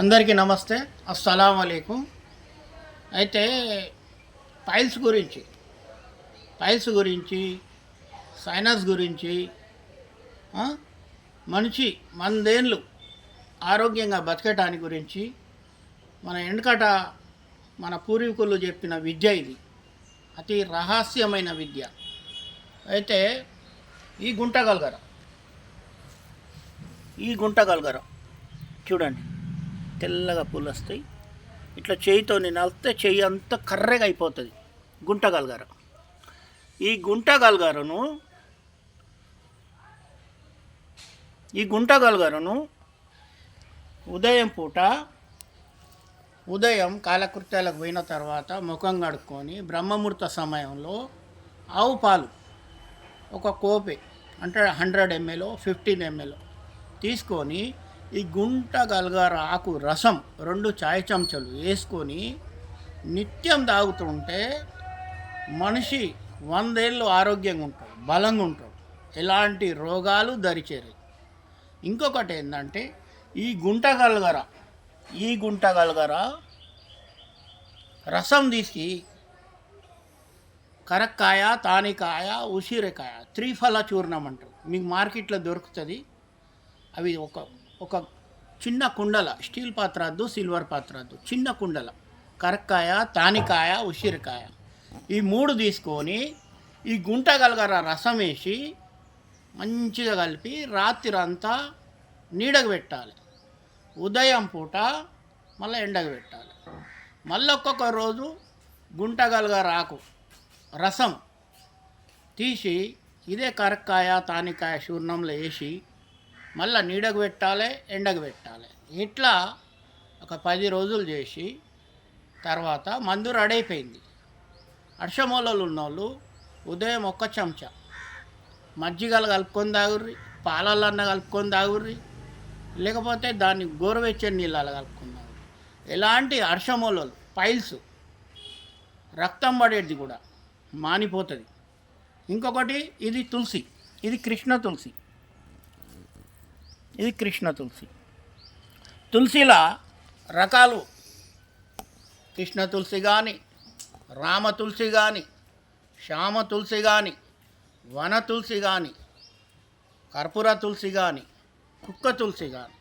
అందరికీ నమస్తే. అస్సలం అయికం అయితే పైల్స్ గురించి పైల్స్ గురించి సైనస్ గురించి మనిషి మందేళ్ళు ఆరోగ్యంగా బతకటాని గురించి మన వెనుకట మన పూర్వీకులు చెప్పిన విద్య ఇది. అతి రహస్యమైన విద్య. అయితే ఈ గుంటగలగర ఈ గుంటగలగర చూడండి. తెల్లగా పూలు వస్తాయి ఇట్లా చేయితో నలిస్తే చెయ్యి అంతా కర్రెగా అయిపోతుంది. గుంటగలగారు ఈ గుంటగలగారును ఈ గుంటగలగారును ఉదయం పూట ఉదయం కాలకృత్యాలకు పోయిన తర్వాత ముఖం కడుక్కొని బ్రహ్మముహూర్త సమయంలో ఆవు పాలు ఒక కోపే అంటే హండ్రెడ్ ఎంఎల్ ఫిఫ్టీన్ ఎంఎల్ తీసుకొని ఈ గుంట గలగార ఆకు రసం రెండు చాయ్ చెంచాలు వేసుకొని నిత్యం తాగుతుంటే మనిషి వందేళ్ళు ఆరోగ్యంగా ఉంటాడు బలంగా ఉంటాడు. ఎలాంటి రోగాలు దరిచేరాయి ఇంకొకటి ఏంటంటే ఈ గుంట గలగర ఈ గుంట గలగర రసం తీసి కరక్కాయ తానికాయ ఉసిరికాయ త్రిఫల చూర్ణం అంటారు. మీకు మార్కెట్లో దొరుకుతుంది. అవి ఒక ఒక చిన్న కుండల స్టీల్ పాత్ర వద్దు సిల్వర్ పాత్ర వద్దు చిన్న కుండల కరక్కాయ తానికాయ ఉసిరికాయ. ఈ మూడు తీసుకొని ఈ గుంట గలగర రసం వేసి మంచిగా కలిపి రాత్రి అంతా నీడకు పెట్టాలి. ఉదయం పూట మళ్ళీ ఎండకు పెట్టాలి. మళ్ళీ ఒక్కొక్క రోజు గుంట గలగర ఆకు రసం తీసి ఇదే కరక్కాయ తానికాయ చూర్ణంలో వేసి మళ్ళీ నీడకు పెట్టాలి ఎండకు పెట్టాలి. ఇట్లా ఒక పది రోజులు చేసి తర్వాత మందు రెడీ అయిపోయింది. అర్షమూలలు ఉన్నోళ్ళు ఉదయం ఒక్క చెంచా. మజ్జిగలు కలుపుకొని తాగుర్రి పాలల్లన్న కలుపుకొని తాగుర్రి లేకపోతే దాన్ని గోరువెచ్చని నీళ్ళలో కలుపుకొని తాగుర్రి. ఎలాంటి అర్షమూలలు పైల్స్ రక్తం పడేది కూడా మానిపోతుంది. ఇంకొకటి ఇది తులసి ఇది కృష్ణ తులసి. ఇది కృష్ణ తులసి. తులసిలా రకాలు కృష్ణ తులసి కానీ రామ తులసి కానీ శ్యామ తులసి కానీ వన తులసి కానీ కర్పూర తులసి కానీ కుక్క తులసి కానీ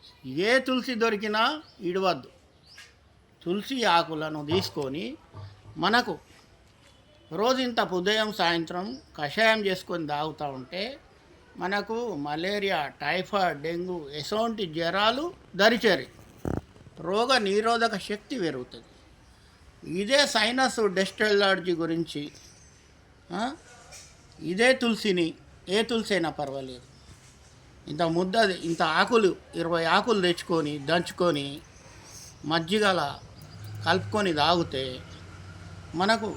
ఏ తులసి దొరికినా ఇడవద్దు. తులసి ఆకులను తీసుకొని మనకు రోజు ఇంత ఉదయం సాయంత్రం కషాయం చేసుకొని తాగుతూ ఉంటే మనకు మలేరియా టైఫాయిడ్ డెంగ్యూ ఎసోంటి జ్వరాలు దరిచేరి. రోగ నిరోధక శక్తి పెరుగుతుంది. ఇదే సైనస్ డెస్ట్ ఎలర్జీ గురించి ఇదే తులసిని ఏ తులసి అయినా పర్వాలేదు. ఇంత ముద్ద ఇంత ఆకులు ఇరవై ఆకులు తెచ్చుకొని దంచుకొని మజ్జిగల కలుపుకొని తాగితే మనకు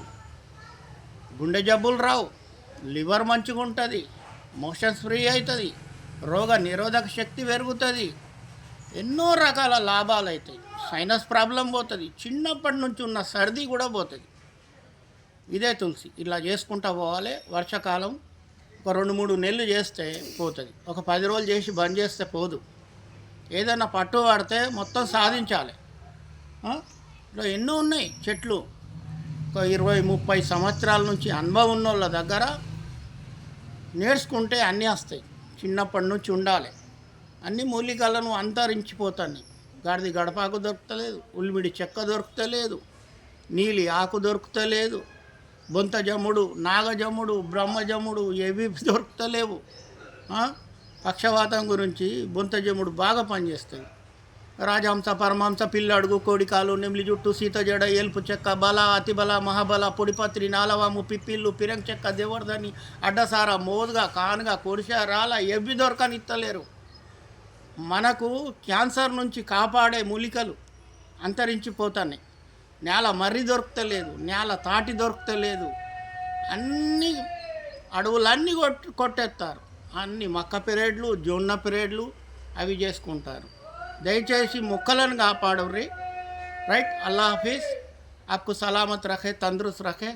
గుండె జబ్బులు రావు లివర్ మంచిగా ఉంటుంది మోషన్స్ ఫ్రీ అవుతుంది రోగ నిరోధక శక్తి పెరుగుతుంది. ఎన్నో రకాల లాభాలు అవుతాయి సైనస్ ప్రాబ్లం పోతుంది. చిన్నప్పటి నుంచి ఉన్న సర్ది కూడా పోతుంది. ఇదే తులసి. ఇలా చేసుకుంటా పోవాలి. వర్షాకాలం ఒక రెండు మూడు నెలలు చేస్తే పోతుంది. ఒక పది రోజులు చేసి బంద్ చేస్తే పోదు. ఏదైనా పట్టు పడితే మొత్తం సాధించాలి. ఇలా ఎన్నో ఉన్నాయి. చెట్లు. ఒక ఇరవై ముప్పై సంవత్సరాల నుంచి అనుభవం ఉన్న వాళ్ళ దగ్గర నేర్చుకుంటే అన్నీ వస్తాయి. చిన్నప్పటి నుంచి ఉండాలి. అన్ని మూలికలను అంతరించిపోతాయి గాడిది గడపాకు దొరుకుతలేదు ఉల్లిమిడి చెక్క దొరుకుతలేదు నీలి ఆకు దొరుకుతలేదు బొంత నాగజముడు బ్రహ్మజముడు ఏవి దొరుకుతలేవు. పక్షవాతం గురించి బొంత జమ్ముడు బాగా పనిచేస్తాయి. రాజహంస పరమహంస పిల్లడుగు కోడికాలు నెమిలి జుట్టు సీత జడ ఏల్పు చెక్క బల అతిబల మహాబల పొడిపత్రి నాలవాము పిప్పిల్లు పిరంగ్ చెక్క దేవర్ధని అడ్డసార మోదుగా కానుగా కొడిస రాల ఎవ్వి దొరకనిత్తలేరు మనకు క్యాన్సర్ నుంచి కాపాడే మూలికలు అంతరించిపోతున్నాయి. నేల మర్రి దొరుకుతలేదు నేల తాటి దొరుకుతలేదు. అన్ని అడవులన్నీ కొట్ కొట్టేస్తారు అన్ని మక్క పెరేడ్లు జొన్న పెరేడ్లు అవి చేసుకుంటారు. దయచేసి మొక్కలను కాపాడరు రైట్ అల్లా హాఫీజ్ आपको सलामत रखे तंदुरुस्त रखे